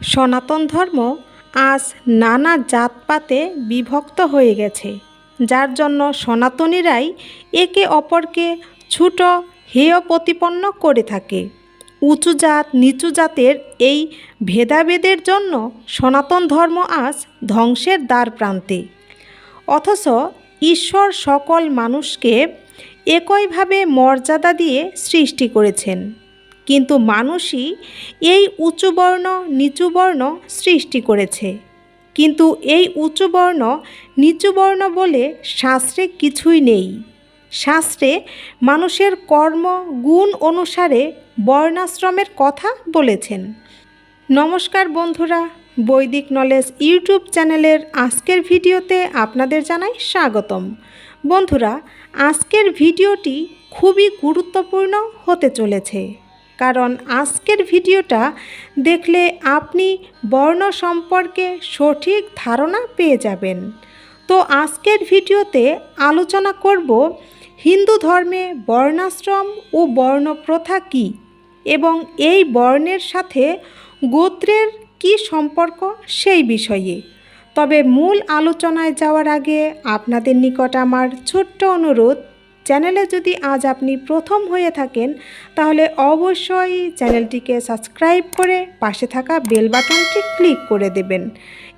সনাতন ধর্ম আজ নানা জাতপাতে বিভক্ত হয়ে গেছে, যার জন্য সনাতনীরাই একে অপরকে ছোট হেয় প্রতিপন্ন করে থাকে। উঁচু জাত, নিচু জাতের এই ভেদাভেদের জন্য সনাতন ধর্ম আজ ধ্বংসের দ্বার প্রান্তে। অথচ ঈশ্বর সকল মানুষকে একইভাবে মর্যাদা দিয়ে সৃষ্টি করেছেন। কিন্তু মানুষই এই উঁচু বর্ণ নিচু বর্ণ সৃষ্টি করেছে। কিন্তু এই উঁচু বর্ণ নিচু বর্ণ বলে শাস্ত্রে কিছুই নেই। শাস্ত্রে মানুষের কর্ম, গুণ অনুসারে বর্ণাশ্রমের কথা বলেছেন। নমস্কার বন্ধুরা, বৈদিক নলেজ ইউটিউব চ্যানেলের আজকের ভিডিওতে আপনাদের জানাই স্বাগতম। বন্ধুরা, আজকের ভিডিওটি খুবই গুরুত্বপূর্ণ হতে চলেছে। কারণ আজকের ভিডিওটা দেখলে আপনি বর্ণ সম্পর্কে সঠিক ধারণা পেয়ে যাবেন। তো আজকের ভিডিওতে আলোচনা করব হিন্দু ধর্মে বর্ণাশ্রম ও বর্ণপ্রথা কী এবং এই বর্ণের সাথে গোত্রের কি সম্পর্ক সেই বিষয়ে। তবে মূল আলোচনায় যাওয়ার আগে আপনাদের নিকট আমার ছোট্ট অনুরোধ চ্যানেলে যদি আজ আপনি প্রথম হয়ে থাকেন, তাহলে অবশ্যই চ্যানেলটিকে সাবস্ক্রাইব করে পাশে থাকা বেল বাটনটি ক্লিক করে দেবেন।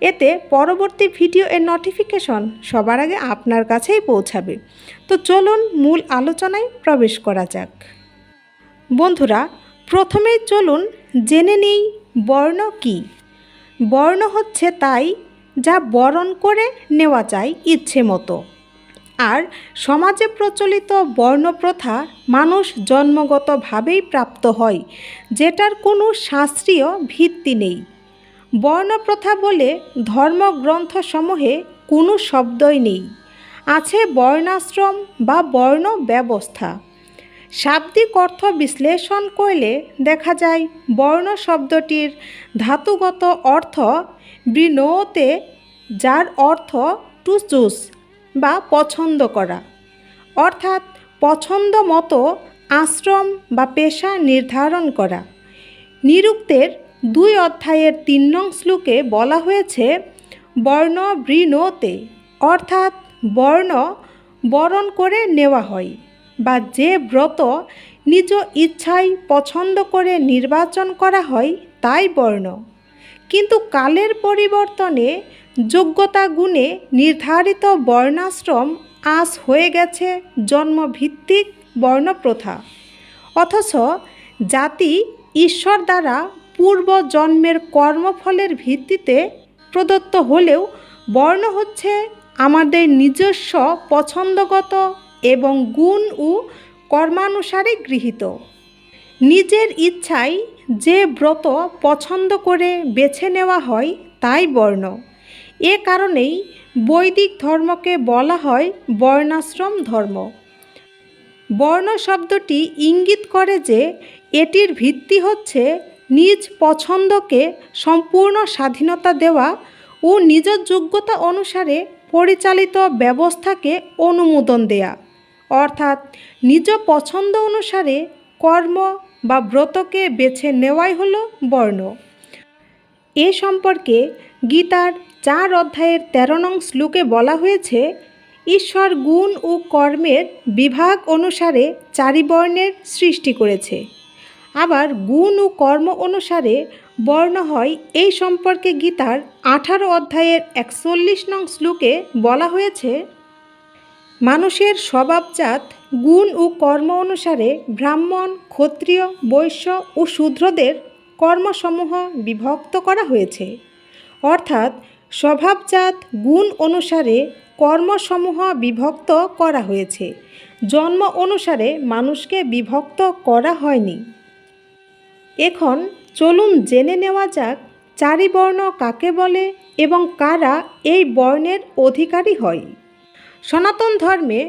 এতে পরবর্তী ভিডিও এর নোটিফিকেশন সবার আগে আপনার কাছেই পৌঁছাবে। তো চলুন মূল আলোচনায় প্রবেশ করা যাক। বন্ধুরা, প্রথমেই চলুন জেনে নিই বর্ণ কি। বর্ণ হচ্ছে তাই যা বরণ করে নেওয়া যায় ইচ্ছে মতো। আর সমাজে প্রচলিত বর্ণপ্রথা মানুষ জন্মগতভাবেই প্রাপ্ত হয়, যেটার কোনো শাস্ত্রীয় ভিত্তি নেই। বর্ণপ্রথা বলে ধর্মগ্রন্থসমূহে কোনো শব্দই নেই, আছে বর্ণাশ্রম বা বর্ণ ব্যবস্থা শাব্দিক অর্থ বিশ্লেষণ করলে দেখা যায়, বর্ণ শব্দটির ধাতুগত অর্থ বৃণতে যার অর্থ টু চুস বা পছন্দ করা। অর্থাৎ পছন্দ মতো আশ্রম বা পেশা নির্ধারণ করা। নিরুক্তের দুই অধ্যায়ের তিন নং শ্লোকে বলা হয়েছে, বর্ণ বৃণতে, অর্থাৎ বর্ণ বরণ করে নেওয়া হয় বা যে ব্রত নিজ ইচ্ছায় পছন্দ করে নির্বাচন করা হয় তাই বর্ণ। কিন্তু কালের পরিবর্তনে যোগ্যতা গুণে নির্ধারিত বর্ণাশ্রম আজ হয়ে গেছে জন্মভিত্তিক বর্ণপ্রথা। অথচ জাতি ঈশ্বর দ্বারা পূর্ব জন্মের কর্মফলের ভিত্তিতে প্রদত্ত হলেও বর্ণ হচ্ছে আমাদের নিজস্ব পছন্দগত এবং গুণ ও কর্মানুসারে গৃহীত। নিজের ইচ্ছায় যে ব্রত পছন্দ করে বেছে নেওয়া হয় তাই বর্ণ। এ কারণেই বৈদিক ধর্মকে বলা হয় বর্ণাশ্রম ধর্ম। বর্ণ শব্দটি ইঙ্গিত করে যে এটির ভিত্তি হচ্ছে নিজ পছন্দকে সম্পূর্ণ স্বাধীনতা দেওয়া ও নিজ যোগ্যতা অনুসারে পরিচালিত ব্যবস্থাকে অনুমোদন দেয়া। অর্থাৎ নিজ পছন্দ অনুসারে কর্ম বা ব্রতকে বেছে নেওয়াই হলো বর্ণ। এ সম্পর্কে গীতার চার অধ্যায়ের তেরো নং শ্লোকে বলা হয়েছে, ঈশ্বর গুণ ও কর্মের বিভাগ অনুসারে চারি বর্ণের সৃষ্টি করেছে। আবার গুণ ও কর্ম অনুসারে বর্ণ হয় এই সম্পর্কে গীতার আঠারো অধ্যায়ের একচল্লিশ নং শ্লোকে বলা হয়েছে, মানুষের স্বভাবজাত গুণ ও কর্ম অনুসারে ব্রাহ্মণ, ক্ষত্রিয়, বৈশ্য ও শূদ্রদের কর্মসমূহ বিভক্ত করা হয়েছে। অর্থাৎ স্বভাবজাত গুণ অনুসারে কর্মসমূহ বিভক্ত করা হয়েছে। জন্ম অনুসারে মানুষকে বিভক্ত করা হয়নি। এখন চলুন জেনে নেওয়া যাক চারি বর্ণ কাকে বলে এবং কারা এই বর্ণের অধিকারী হয়। সনাতন ধর্মে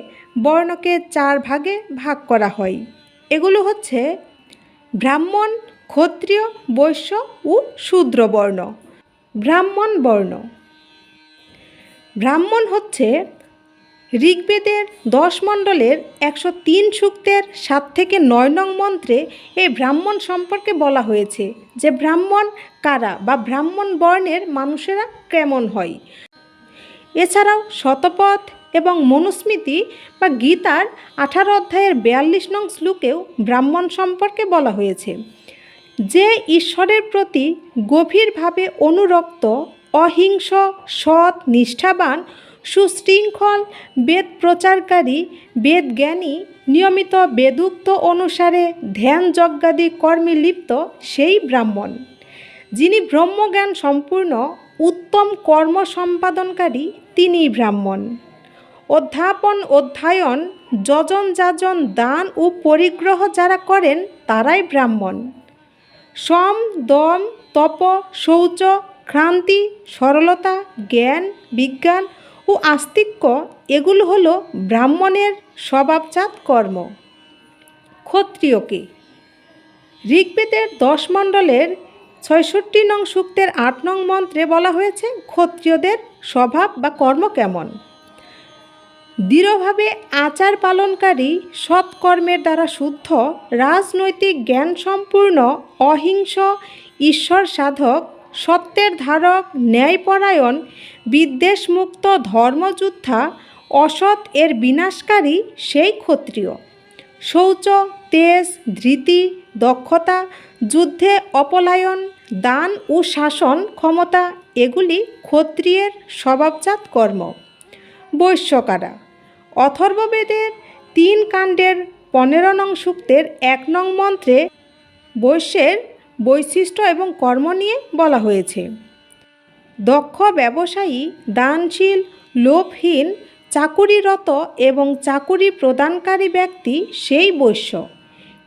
বর্ণকে চার ভাগে ভাগ করা হয়। এগুলো হচ্ছে ব্রাহ্মণ ক্ষত্রিয়, বৈশ্য ও শূদ্র বর্ণ ব্রাহ্মণ বর্ণ। ব্রাহ্মণ হচ্ছে ঋগ্বেদের দশ মণ্ডলের একশো তিন সূক্তের সাত থেকে নয় নং মন্ত্রে এই ব্রাহ্মণ সম্পর্কে বলা হয়েছে যে ব্রাহ্মণ কারা বা ব্রাহ্মণ বর্ণের মানুষেরা কেমন হয়। এছাড়াও শতপথ এবং মনুস্মৃতি বা গীতার আঠারো অধ্যায়ের বিয়াল্লিশ নং শ্লোকেও ব্রাহ্মণ সম্পর্কে বলা হয়েছে। যে ঈশ্বরের প্রতি গভীরভাবে অনুরক্ত, অহিংস, সৎ, নিষ্ঠাবান, সুশৃঙ্খল বেদ প্রচারকারী বেদ জ্ঞানী নিয়মিত বেদুক্ত অনুসারে ধ্যান যজ্ঞাদি কর্মে লিপ্ত সেই ব্রাহ্মণ। যিনি ব্রহ্মজ্ঞান সম্পূর্ণ, উত্তম কর্ম সম্পাদনকারী তিনি ব্রাহ্মণ। অধ্যাপন, অধ্যায়ন যজন যাজন দান ও পরিগ্রহ যারা করেন, তারাই ব্রাহ্মণ। সম, দম, তপ, শৌচ, ক্রান্তি, সরলতা, জ্ঞান, বিজ্ঞান ও আস্তিক্য এগুলো হলো ব্রাহ্মণের স্বভাবজাত কর্ম। ক্ষত্রিয়কে। ঋগ্বেদের দশ মণ্ডলের ছয়ষট্টি নং সূক্তের আট নং মন্ত্রে বলা হয়েছে ক্ষত্রিয়দের স্বভাব বা কর্ম কেমন? দৃঢ়ভাবে আচার পালনকারী সৎকর্মের দ্বারা শুদ্ধ, রাজনৈতিক জ্ঞান সম্পূর্ণ অহিংস ঈশ্বর সাধক সত্যের ধারক, ন্যায়পরায়ণ, বিদ্বেষমুক্ত ধর্মযোদ্ধা, অসৎ এর বিনাশকারী, সেই ক্ষত্রিয়। শৌচ, তেজ, ধৃতি, দক্ষতা, যুদ্ধে অপলায়ন, দান ও শাসন ক্ষমতা, এগুলি ক্ষত্রিয়ের স্বভাবজাত কর্ম। বৈশ্যকারা অথর্ববেদের তিন কাণ্ডের পনেরো নং সূক্তের এক নং মন্ত্রে বৈশ্যের বৈশিষ্ট্য এবং কর্ম নিয়ে বলা হয়েছে। দক্ষ ব্যবসায়ী, দানশীল, লোভহীন, চাকুরিরত এবং চাকুরি প্রদানকারী ব্যক্তি সেই বৈশ্য।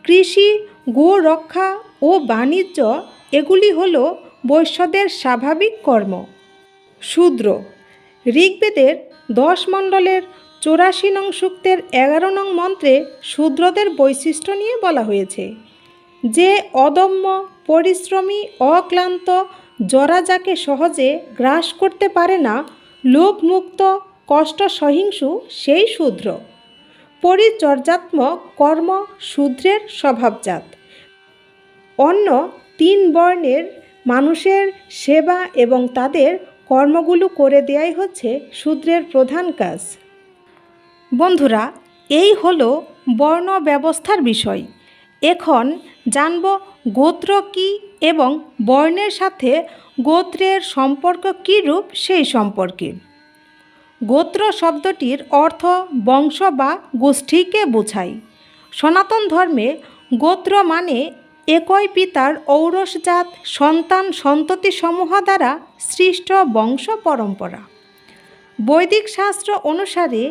কৃষি গো রক্ষা ও বাণিজ্য এগুলি হল বৈশ্যদের স্বাভাবিক কর্ম। শূদ্র, ঋগ্বেদের দশ মণ্ডলের চৌরাশি নং সূক্তের এগারো নং মন্ত্রে শূদ্রদের বৈশিষ্ট্য নিয়ে বলা হয়েছে। যে অদম্য, পরিশ্রমী, অক্লান্ত জরা যাকে সহজে গ্রাস করতে পারে না, লোভমুক্ত, কষ্ট সহিংসু, সেই শূদ্র। পরিচর্যাত্মক কর্ম শূদ্রের স্বভাবজাত। অন্য তিন বর্ণের মানুষের সেবা এবং তাদের কর্মগুলো করে দেয়াই হচ্ছে শূদ্রের প্রধান কাজ। বন্ধুরা, এই হলো বর্ণ ব্যবস্থার বিষয়। এখন জানব গোত্র কী এবং বর্ণের সাথে গোত্রের সম্পর্ক কী রূপ সেই সম্পর্কে। গোত্র শব্দটির অর্থ বংশ বা গোষ্ঠীকে বোঝায়। সনাতন ধর্মে গোত্র মানে একই পিতার ঔরসজাত সন্তান সন্ততি সমূহ দ্বারা সৃষ্ট বংশ পরম্পরা। বৈদিক শাস্ত্র অনুসারে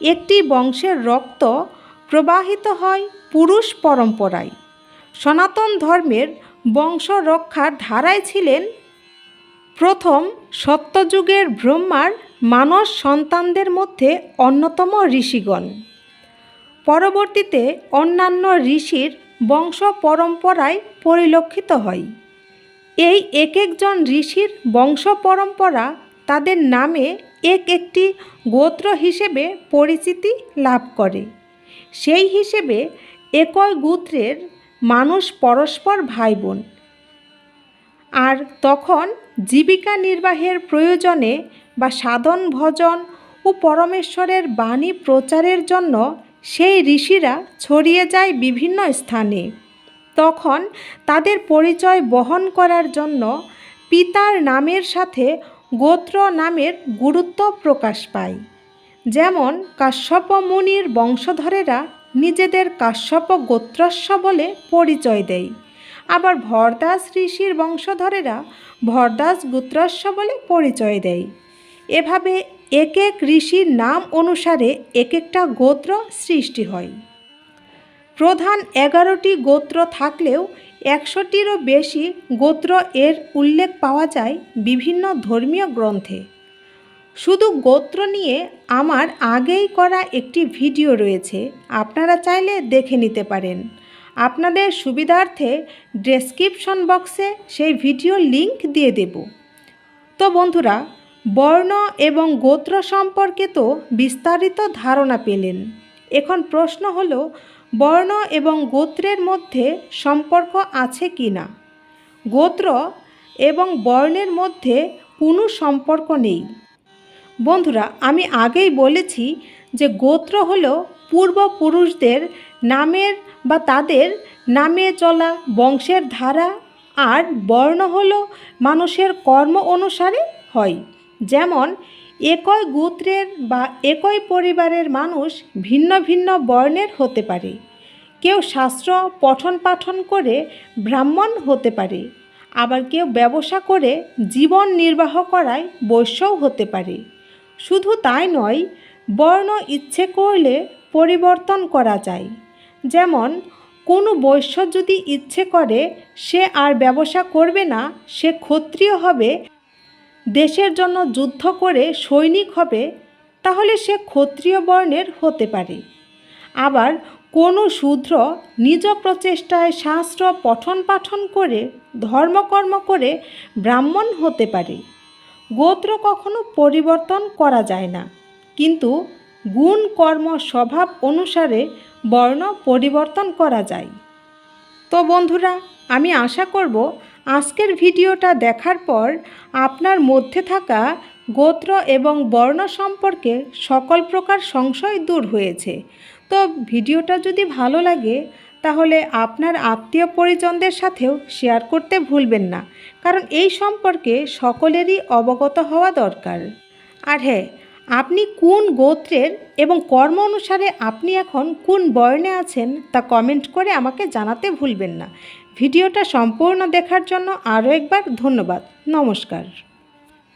একটি বংশের রক্ত প্রবাহিত হয় পুরুষ পরম্পরায়। সনাতন ধর্মের বংশ রক্ষার ধারায় ছিলেন প্রথম সত্যযুগের ব্রহ্মার মানস সন্তানদের মধ্যে অন্যতম ঋষিগণ। পরবর্তীতে অন্যান্য ঋষির বংশ পরম্পরায় পরিলক্ষিত হয়। এই এক একজন ঋষির বংশ পরম্পরা তাদের নামে এক একটি গোত্র হিসেবে পরিচিতি লাভ করে। সেই হিসেবে একই গোত্রের মানুষ পরস্পর ভাই বোন আর তখন জীবিকা নির্বাহের প্রয়োজনে বা সাধন, ভজন ও পরমেশ্বরের বাণী প্রচারের জন্য সেই ঋষিরা ছড়িয়ে যায় বিভিন্ন স্থানে। তখন তাদের পরিচয় বহন করার জন্য পিতার নামের সাথে গোত্র নামের গুরুত্ব প্রকাশ পায়। যেমন কাশ্যপ মুনির বংশধরেরা নিজেদের কাশ্যপ গোত্রস্ব বলে পরিচয় দেয়। আবার ভরদাস ঋষির বংশধরেরা ভরদাস গোত্রস্ব বলে পরিচয় দেয়। এভাবে এক এক ঋষির নাম অনুসারে এক একটা গোত্র সৃষ্টি হয়। প্রধান এগারোটি গোত্র থাকলেও একশোটিরও বেশি গোত্র এর উল্লেখ পাওয়া যায় বিভিন্ন ধর্মীয় গ্রন্থে। শুধু গোত্র নিয়ে আমার আগেই করা একটি ভিডিও রয়েছে, আপনারা চাইলে দেখে নিতে পারেন। আপনাদের সুবিধার্থে ডেসক্রিপশন বক্সে সেই ভিডিও লিংক দিয়ে দেব। তো বন্ধুরা, বর্ণ এবং গোত্র সম্পর্কে তো বিস্তারিত ধারণা পেলেন। এখন প্রশ্ন হলো বর্ণ এবং গোত্রের মধ্যে সম্পর্ক আছে কি না? গোত্র এবং বর্ণের মধ্যে কোনো সম্পর্ক নেই। বন্ধুরা, আমি আগেই বলেছি যে গোত্র হল পূর্বপুরুষদের নামের বা তাদের নামে চলা বংশের ধারা, আর বর্ণ হল মানুষের কর্ম অনুসারে হয়। যেমন একই গোত্রের বা একই পরিবারের মানুষ ভিন্ন ভিন্ন বর্ণের হতে পারে। কেউ শাস্ত্র পঠন পাঠন করে ব্রাহ্মণ হতে পারে, আবার কেউ ব্যবসা করে জীবন নির্বাহ করায় বৈশ্যও হতে পারে। শুধু তাই নয়, বর্ণ ইচ্ছে করলে পরিবর্তন করা যায়। যেমন, কোনো বৈশ্য যদি ইচ্ছে করে, সে আর ব্যবসা করবে না, সে ক্ষত্রিয় হবে দেশের জন্য যুদ্ধ করে সৈনিক হবে, তাহলে সে ক্ষত্রিয় বর্ণের হতে পারে। আবার কোনো শূদ্র নিজ প্রচেষ্টায় শাস্ত্র পঠন পাঠন করে ধর্মকর্ম করে ব্রাহ্মণ হতে পারে। গোত্র কখনো পরিবর্তন করা যায় না। কিন্তু গুণ কর্ম স্বভাব অনুসারে বর্ণ পরিবর্তন করা যায়। তো বন্ধুরা, আমি আশা করব আজকের ভিডিওটা দেখার পর আপনার মধ্যে থাকা গোত্র এবং বর্ণ সম্পর্কে সকল প্রকার সংশয় দূর হয়েছে। তো ভিডিওটা যদি ভালো লাগে, তাহলে আপনার আত্মীয় পরিজনদের সাথেও শেয়ার করতে ভুলবেন না, কারণ এই সম্পর্কে সকলেরই অবগত হওয়া দরকার। আর হ্যাঁ আপনি কোন গোত্রের এবং কর্ম অনুসারে আপনি এখন কোন বর্ণে আছেন তা কমেন্ট করে আমাকে জানাতে ভুলবেন না। ভিডিওটা সম্পূর্ণ দেখার জন্য আরও একবার ধন্যবাদ। নমস্কার।